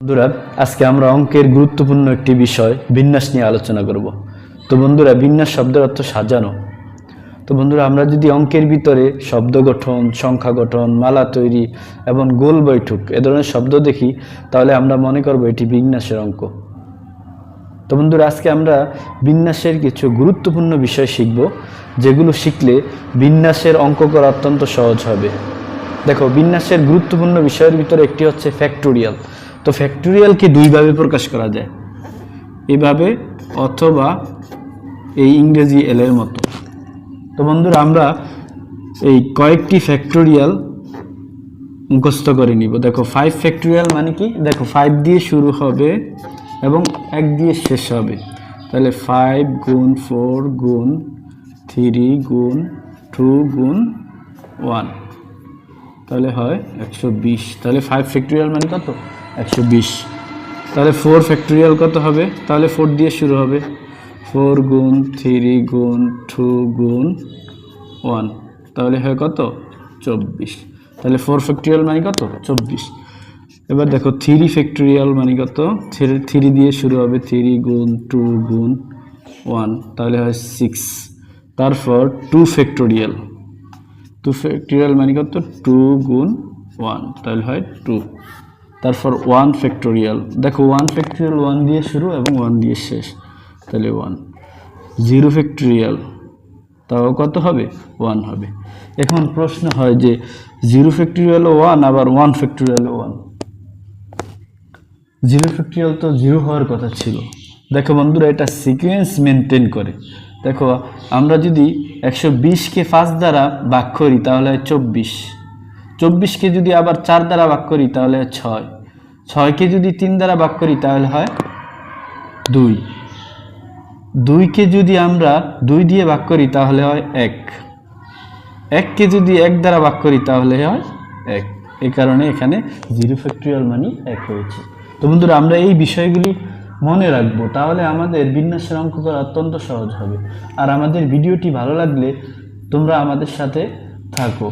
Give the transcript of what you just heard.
বন্ধুরা, আজকে আমরা অঙ্কের গুরুত্বপূর্ণ একটি বিষয় বিন্যাস নিয়ে আলোচনা করব। তো বন্ধুরা, বিন্যাস শব্দের অর্থ সাজানো। তো বন্ধুরা, আমরা যদি অঙ্কের ভিতরে শব্দ গঠন, সংখ্যা গঠন, মালা তৈরি এবং গোল বৈঠক এ ধরনের শব্দ দেখি, তাহলে আমরা মনে করব এটি বিন্যাসের অঙ্ক। তো বন্ধুরা, আজকে আমরা বিন্যাসের কিছু গুরুত্বপূর্ণ বিষয় শিখব, যেগুলো শিখলে বিন্যাসের অঙ্ক করা অত্যন্ত সহজ হবে। দেখো, বিন্যাসের গুরুত্বপূর্ণ বিষয়ের ভিতরে একটি হচ্ছে ফ্যাক্টোরিয়াল তো ফ্যাক্টোরিয়ালকে দুইভাবে প্রকাশ করা যায়। এভাবে অথবা এই ইংরেজি এলের মতো। তো বন্ধুরা, আমরা এই কয়েকটি ফ্যাক্টোরিয়াল মুখস্থ করে নিব। দেখো ফাইভ ফ্যাক্টোরিয়াল মানে কি? দেখো ফাইভ দিয়ে শুরু হবে এবং এক দিয়ে শেষ হবে। তাহলে ফাইভ গুণ ফোর গুণ থ্রি গুণ টু গুণ ওয়ান তাহলে হয় একশো বিশ। তাহলে ফাইভ ফ্যাক্টোরিয়াল মানে কত? একশো বিশ। তাহলে ফোর ফ্যাক্টোরিয়াল কত হবে? তাহলে ফোর দিয়ে শুরু হবে। ফোর গুণ থ্রি গুণ টু গুণ ওয়ান তাহলে হয় কত? চব্বিশ। তাহলে ফোর ফ্যাক্টোরিয়াল মানে কত? চব্বিশ। এবার দেখো থ্রি ফ্যাক্টোরিয়াল মানে কত? থ্রি দিয়ে শুরু হবে। থ্রি গুণ টু গুণ ওয়ান তাহলে হয় সিক্স তারপর টু ফ্যাক্টোরিয়াল টু ফ্যাক্টোরিয়াল মানে কত? টু গুণ ওয়ান তাহলে হয় টু তারপর ওয়ান ফ্যাক্টোরিয়াল দেখো ওয়ান ফ্যাক্টোরিয়াল ওয়ান দিয়ে শুরু এবং ওয়ান দিয়ে শেষ। তাহলে ওয়ান জিরো ফ্যাক্টোরিয়াল তাও কত হবে? ওয়ান হবে। এখন প্রশ্ন হয় যে জিরো ফ্যাক্টোরিয়াল ওয়ান আবার one factorial one zero factorial তো জিরো হওয়ার কথা ছিল। দেখো বন্ধুরা, এটা সিকোয়েন্স মেনটেন করে। দেখো, আমরা যদি একশো বিশকে ফার্স্ট দ্বারা ভাগ করি, তাহলে চব্বিশ। চব্বিশকে যদি আবার চার দ্বারা ভাগ করি তাহলে ছয়। ছয়কে যদি তিন দ্বারা ভাগ করি তাহলে হয় দুই। দুইকে যদি আমরা দুই দিয়ে ভাগ করি তাহলে হয় এক। এককে যদি এক দ্বারা ভাগ করি তাহলে হয় এক। এই কারণে এখানে জিরো ফ্যাক্টোরিয়াল মানি এক হয়েছে। তো বন্ধুরা, আমরা এই বিষয়গুলি মনে রাখব। তাহলে আমাদের বিন্যাসের অঙ্ক করা অত্যন্ত সহজ হবে। আর আমাদের ভিডিওটি ভালো লাগলে তোমরা আমাদের সাথে থাকো।